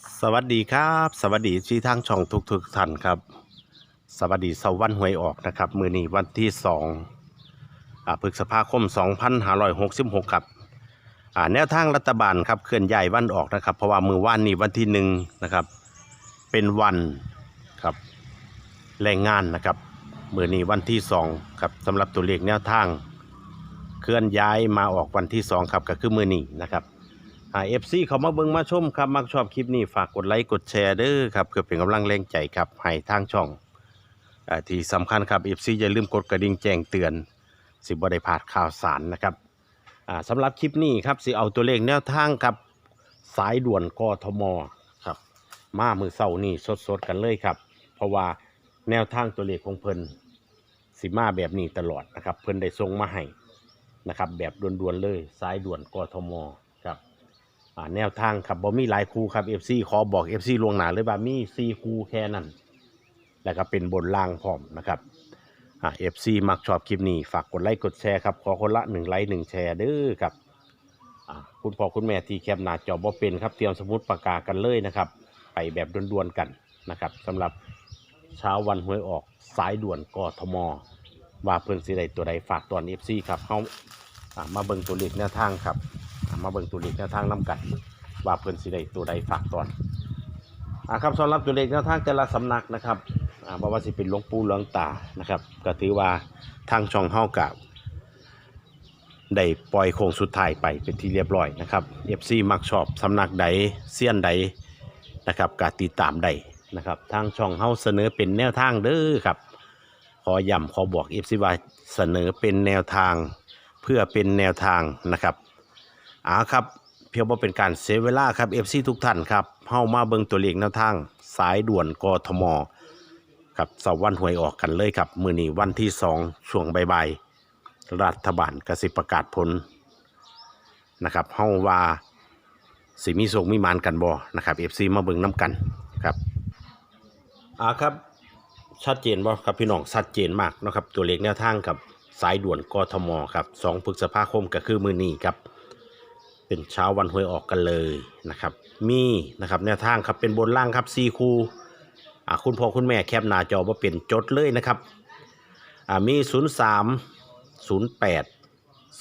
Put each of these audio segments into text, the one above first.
สวัสดีครับ สวัสดีที่ทางช่องทุกๆท่านครับ สวัสดีเสาร์วันหวยออกนะครับ มือนี้วันที่สองอ่าพฤษภาคม 2566 ครับอ่าแนวทางรัฐบาลครับเคลื่อนย้ายวันออกนะครับ เพราะว่ามือว่านนี้วันที่หนึ่งนะครับ เป็นวันครับแรงงานนะครับมือนี้วันที่สองครับสำหรับตัวเลขแนวทาง เคลื่อนย้ายมาออกวันที่สองครับก็คือมือนี้นะครับ เอฟซีเขามาเบิ่งมาชมครับ มักชอบคลิปนี้ฝากกดไลค์กดแชร์เด้อครับเพื่อเป็นกำลังแรงใจครับให้ทางช่องอาที่สำคัญครับเอฟซีอย่าลืมกดกระดิ่งแจ้งเตือน สิบ่ได้พลาดข่าวสารนะครับอ่าสำหรับคลิปนี้ครับสิเอาตัวเลขแนวทางครับสายด่วนกทมครับ มามือเศร้านี่สดๆกันเลยครับ เพราะว่าแนวทางตัวเลขของเพิ่นสิมาแบบนี้ตลอดนะครับ เพิ่นได้ส่งมาให้นะครับ แบบด่วนๆเลยสายด่วนกทม อ่าแนวทางครับบ่มีหลายคู่ครับ FC ขอบอก FC ลวงหนาเลยว่ามี4คู่แค่นั้นแล้วก็เป็นบนล่างพร้อมนะครับอ่า FC มักชอบคลิปนี้ฝากกดไลค์กดแชร์ครับขอคนละ1ไลค์1แชร์เด้อครับอ่าคุณพ่อคุณแม่ที่แคปหน้าจอบ่เป็นครับเตรียมสมุดปากกากันเลยนะครับ ไปแบบด่วนๆกันนะครับสำหรับเช้าวันหวยออกสายด่วนกทมว่าเพิ่นสิได้ตัวใดฝากตอน FC ครับเฮาอ่ามาเบิ่งตัวเลขแนวทางครับ มาเบิ่งตัวเลขแนวทางน้กัน ว่าเพิ่นสิได้ตัวใดฝากตอนอ่าครับสำหรับตัวเลขแนวทางแต่ละสำนักนะครับอ่าบ่ว่าสิเป็นหลวงปู่หลวงตานะครับก็ถือว่าทางช่องเฮากับได้ปล่อยโค้งสุดท้ายไปเป็นที่เรียบร้อยนะครับ FC มักชอบสำนักใดเซียนใดนะครับก็ติดตามได้นะครับทางช่องเฮาเสนอเป็นแนวทางเด้อครับ ขอย้ำขอบอก FC ว่าเสนอเป็นแนวทางเพื่อเป็นแนวทางนะครับ อาครับ เพียงว่าเป็นการเสียเวลาครับ FC ทุกท่านครับเข้ามาเบิ่งตัวเลขแนวทาง สายด่วนกทมครับเสาร์วันหวยออกกันเลยครับ มือนี้วันที่สองช่วงบ่ายๆรัฐบาลกสิประกาศผลนะครับเฮาว่าสิมีโศกมีมานกันบ่นะครับ FC มาเบิ่งน้ำกันครับอ่าครับชัดเจนบ่ครับพี่น้องชัดเจนมากนะครับตัวเลขแนวทางกับสายด่วนกทมครับ2พฤษภาคมก็คือมือนี้ครับ เป็นเช้าวันหวยออกกันเลยนะครับ มีนะครับแนวทางครับเป็นบนล่างครับซีคูอ่าคุณพ่อคุณแม่แคปหน้าจอว่าเป็นจดเลยนะครับอ่ามี 0 3 0 8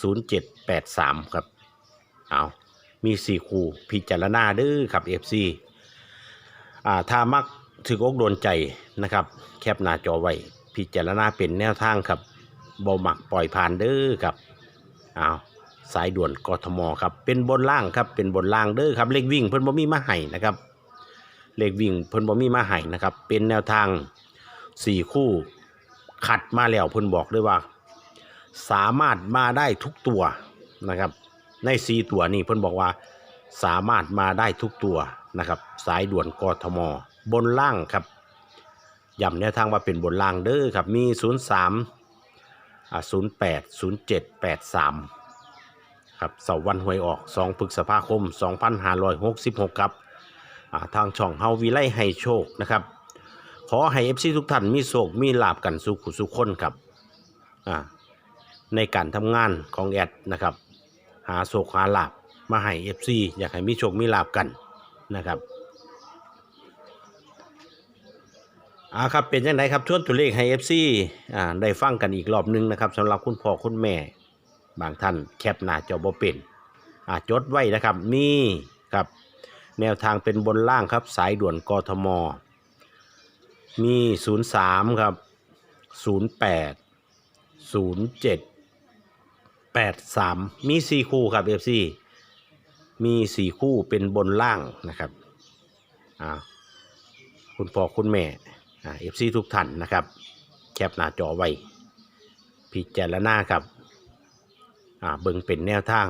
0 7 8 3 ครับเอามี4คูพิจารณาเด้อครับ FC อ่าถ้ามักถืออกโดนใจนะครับ แคปหน้าจอไว้พิจารณาเป็นแนวทางครับบ่มักปล่อยผ่านเด้อครับเอา สายด่วนกทมครับเป็นบนล่างครับเป็นบนล่างเด้อครับเลขวิ่งเพิ่นบ่มีมาให้นะครับเลขวิ่งเพิ่นบ่มีมาให้นะครับเป็นแนวทางสี่คู่ขัดมาแล้วเพิ่นบอกเลยว่า สามารถมาได้ทุกตัวนะครับในสี่ตัวนี่เพิ่นบอกว่าสามารถมาได้ทุกตัวนะครับสายด่วนกทมบนล่างครับย้ำแนวทางว่าเป็นบนล่างเด้อครับมี 03อ่า08 07 83 ครับเสาร์วันหวยออก2พฤษภาคม 2566 ครับทางช่องเฮาวิไลให้โชคนะครับ ขอให้ FC ทุกท่านมีโชค มีลาบกันสุขุสุขคนครับในการทำงานของแอดนะครับ หาโชคหาลาบมาให้ FC อยากให้มีโชค มีลาบกันนะครับอ่าครับเป็นยังไงครับชวนตัวเลขให้ FC อ่าได้ฟังกันอีกรอบหนึงนะครับสำหรับคุณพ่อคุณแม่ บางท่านแคปหน้าจอบ่เป็นอ่าจดไว้นะครับมีครับ แนวทางเป็นบนล่างครับ สายด่วนกทม มี 03 ครับ 08 07 83 มี 4 คู่ครับ FC มี 4 คู่เป็นบนล่างนะครับอ่าคุณพ่อคุณแม่อ่า FC ทุกท่านนะครับ แคปหน้าจอไว้พิจารณาครับ อ่าเบิ่งเป็นแนวทาง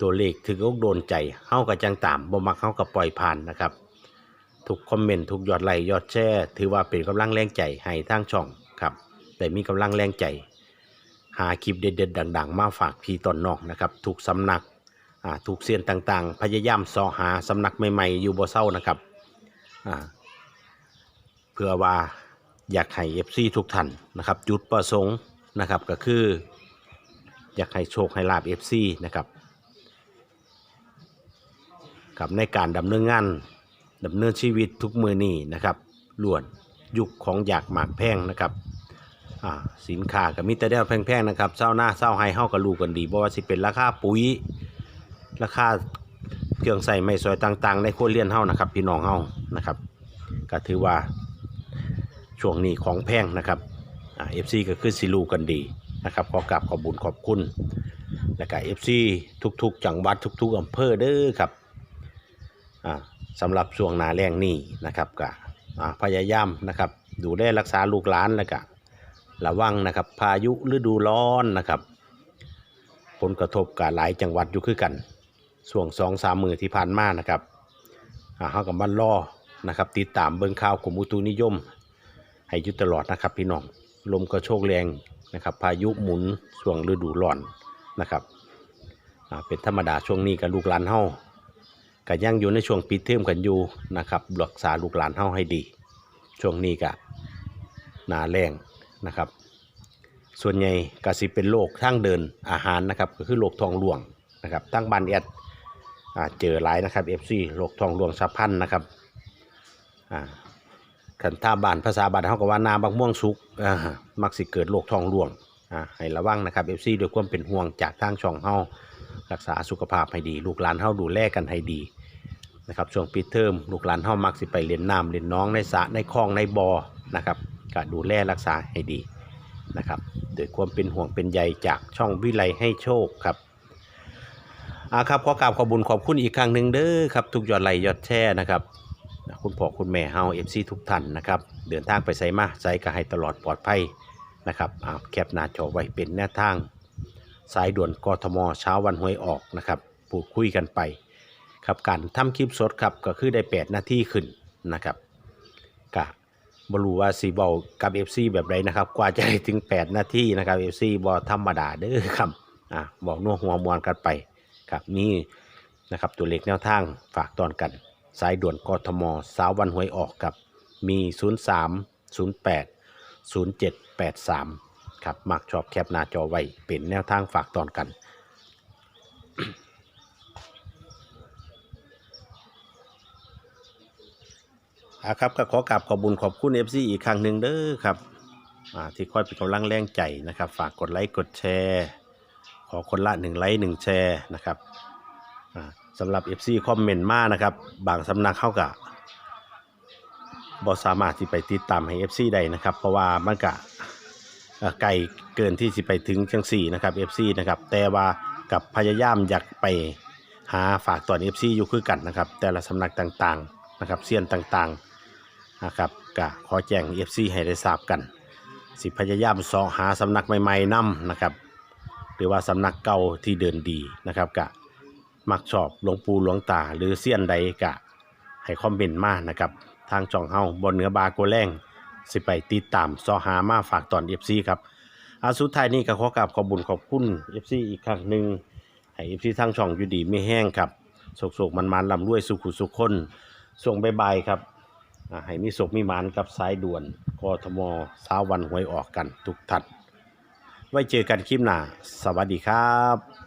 ตัวเลขถึงอกโดนใจเฮากับจังตามบ่มักเฮากับปล่อยผ่านนะครับ ทุกคอมเมนต์ทุกยอดไลค์ยอดแชร์ถือว่าเป็นกำลังแรงใจให้ทางช่องครับแต่มีกำลังแรงใจ หาคลิปเด็ดๆดัง ๆ มาฝากพี่ตอนนอกนะครับทุกสำนักอ่าทุกเซียนต่างๆ พยายามสอหาสำนักใหม่ๆ อยู่บ่เศร้านะครับเพื่อว่าอยากให้ FC ทุกท่านนะครับ จุดประสงค์นะครับก็คือ อยากให้โชคให้ลาบ FC นะครับกับในการดำเนินงานดำเนินชีวิตทุกมือนี้นะครับล้วนยุคของอยากหมากแพงนะครับสินค้าก็มีแต่ได้แพงๆนะครับเศร้าหน้าเศร้าให้เฮาก็รู้กันดีบ่ว่าสิเป็นราคาปุ๋ยราคาเครื่องใส่ไม้สอยต่างๆ ในครัวเรือนเฮานะครับ พี่น้องเฮานะครับก็ถือว่าช่วงนี้ของแพงนะครับเอ่า FC ก็คือสิรู้กันดี นะครับขอกราบขอบบุญขอบคุณ และก็ FC ทุกๆ จังหวัดทุก ๆอำเภอเด้อครับอ่าสำหรับช่วงหนาแรงนี้นะครับก็อ่าพยายามนะครับ ดูแลรักษาลูกหลานแล้วก็ระวังนะครับ พายุฤดูร้อนนะครับ ผลกระทบกับหลายจังหวัดอยู่คือกันช่วงสองสามมือที่ผ่านมานะครับอ่าเฮากับบ้านล่อนะครับ ติดตามเบิ่งข่าวกรมอุตุนิยม ให้ยุตลอดนะครับพี่น้องลมก็โชกแรง นะครับพายุหมุนช่วงฤดูร้อนนะครับเป็นธรรมดาช่วงนี้กับลูกหลานเฮาก็ยังอยู่ในช่วงปิดเทอมกันอยู่นะครับรักษาลูกหลานเฮาให้ดี ช่วงนี้ก็หนาแรงนะครับ ส่วนใหญ่ก็สิเป็นโรคทางเดินอาหารนะครับก็คือโรคท้องร่วงนะครับตั้งบ้านแอดเจอหลายนะครับ FC โรคท้องร่วงสะพันนะครับ อ่าคันท่าบานภาษาบานเขาก็ว่านาบักม่วงสุกอ่ามักสิเกิดโรคท้องร่วงอ่าให้ระวังนะครับ FC ด้วยความเป็นห่วงจากทางช่องเฮารักษาสุขภาพให้ดี ลูกหลานเฮาดูแลกันให้ดีนะครับช่วงปิดเทอมลูกหลานเฮามักสิไปเล่นน้ำเล่นน้องในสระในคลองในบ่อนะครับก็ดูแลรักษาให้ดีนะครับด้วยความเป็นห่วงเป็นใยจากช่องวิไลให้โชคครับอาครับขอกราบขอบุญขอบคุณอีกครั้งหนึ่งเด้อครับทุกยอดไลค์ยอดแชร์นะครับ คุณพ่อคุณแม่เฮาเอฟซีทุกท่านนะครับ เดินทางไปไสมาไสก็ให้ตลอดปลอดภัยนะครับอ่าแคปหน้าจอไว้เป็นแนวทาง สายด่วนกทมเช้าวันหวยออกนะครับพูดคุยกันไปครับการทำคลิปสดครับก็คือได้ 8 นาทีขึ้นนะครับกะบรูว่าสีบอลกับ FC แบบไรนะครับ กว่าจะถึง 8 นาทีนะครับ FC บอธรรมดาเด้อครับอะบอกนัวหัวมวนกันไปครับนี่นะครับตัวเลขแนวทางฝากตอนกัน สายด่วนกทมสาววันหวยออกครับมี 03 08 0783 ครับมักชอบแคปหน้าจอไว้ เป็นแนวทางฝากตอนกันอะครับก็ขอกราบขอบุญขอบคุณ FC อีกครั้งหนึ่งเด้อครับที่คอยเป็นกำลังแรงใจนะครับ ฝากกดไลค์กดแชร์ ขอคนละหนึ่งไลค์หนึ่งแชร์นะครับ สำหรับ FC คอมเมนต์มานะครับ บางสำนักเข้ากับบสามารถที่ไปติดตามให้ FC ได้นะครับ เพราะว่ามันกะไกลเกินที่สิไปถึงจังสี่นะครับ FC นะครับ แต่ว่ากับพยายามอยากไปหาฝากตอน FC อยู่คือกันนะครับ แต่ละสำนักต่างๆนะครับเซียนต่างๆนะครับก็ขอแจ้ง FC ให้ได้ทราบกัน สิพยายามสาะหาสำนักใหม่ๆนำนะครับ หรือว่าสำนักเก่าที่เดินดีนะครับกะ มักชอบหลวงปู่หลวงตาหรือเสี้ยนใดกะ ให้คอมเมนต์มานะครับ ทางจ่องเฮาบนเนื้อบาโกแรงสิไปติดตามเสอหามาฝากตอน FC ครับอาสุดท้ายนี้ก็ขอกราบขอบุญขอบคุณ FC อีกครั้งหนึ่งให้ FC ทางช่องอยู่ดีไม่แห้งครับโศกๆมันๆลำรวยสุขุสุขคนส่งใบายครับอ่าให้มีศกมีหมานกับสายด่วนกทมสาววันหวยออกกันทุกท่านไว้เจอกันคลิปหน้า สวัสดีครับ